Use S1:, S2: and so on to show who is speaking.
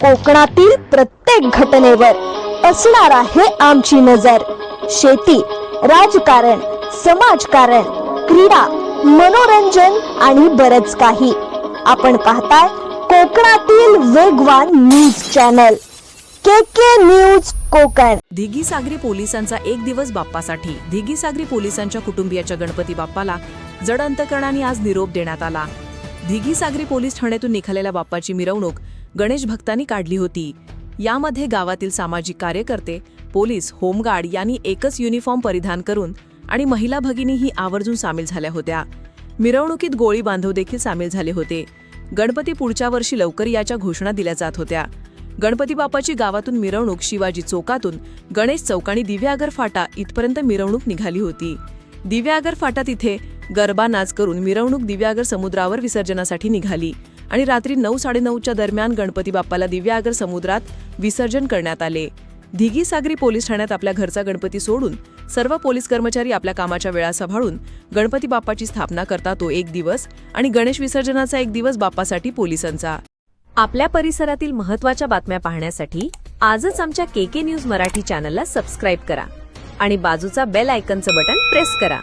S1: कोकणातील प्रत्येक घटनेवर असणार आहे आमची नजर. शेती राजकारण समाजकारण क्रीडा मनोरंजन आणि बरच काही. आपण पाहताय कोकणातील वेगवान news channel. K K news Konkan.
S2: धिगी सागरी पोलिसांचा एक दिवस बाप्पासाठी. धिगी सागरी पोलिसांच्या कुटुंबियाच्या गणपती बाप्पाला जड अंतकरणाने आज निरोप देण्यात आला. धिगी सागरी पोलीस ठाण्यातून निघालेल्या बाप्पाची मिरवणूक गणेश भक्तांनी काढली होती. यामध्ये गावातील सामाजिक कार्यकर्ते पोलीस होमगार्ड यांनी एकच युनिफॉर्म परिधान करून आणि महिला भगिनीही आवर्जून सामील झाल्या होत्या. मिरवणुकीत गोळी बांधव देखील सामील झाले होते. गणपती पुढच्या वर्षी लवकर याच्या घोषणा दिल्या जात होत्या. गणपती बापाची गावातून मिरवणूक शिवाजी चौकातून गणेश चौक आणि दिव्यागर फाटा इथपर्यंत मिरवणूक निघाली होती. दिव्यागर फाटा तिथे गरबा नाच करून मिरवणूक दिव्यागर समुद्रावर विसर्जनासाठी निघाली. आणि रात्री नऊ साडेनऊच्या दरम्यान गणपती बाप्पाला दिव्यागर समुद्रात विसर्जन करण्यात आले. धिगी सागरी पोलीस ठाण्यात आपल्या घरचा गणपती सोडून सर्व पोलीस कर्मचारी आपल्या कामाच्या वेळा सांभाळून गणपती बाप्पाची स्थापना करता तो एक दिवस आणि गणेश विसर्जनाचा एक दिवस बाप्पासाठी पोलिसांचा. आपल्या परिसरातील महत्त्वाच्या बातम्या पाहण्यासाठी आजच आमच्या के के न्यूज मराठी चॅनलला सबस्क्राईब करा आणि बाजूचा बेल आयकनचं बटन प्रेस करा.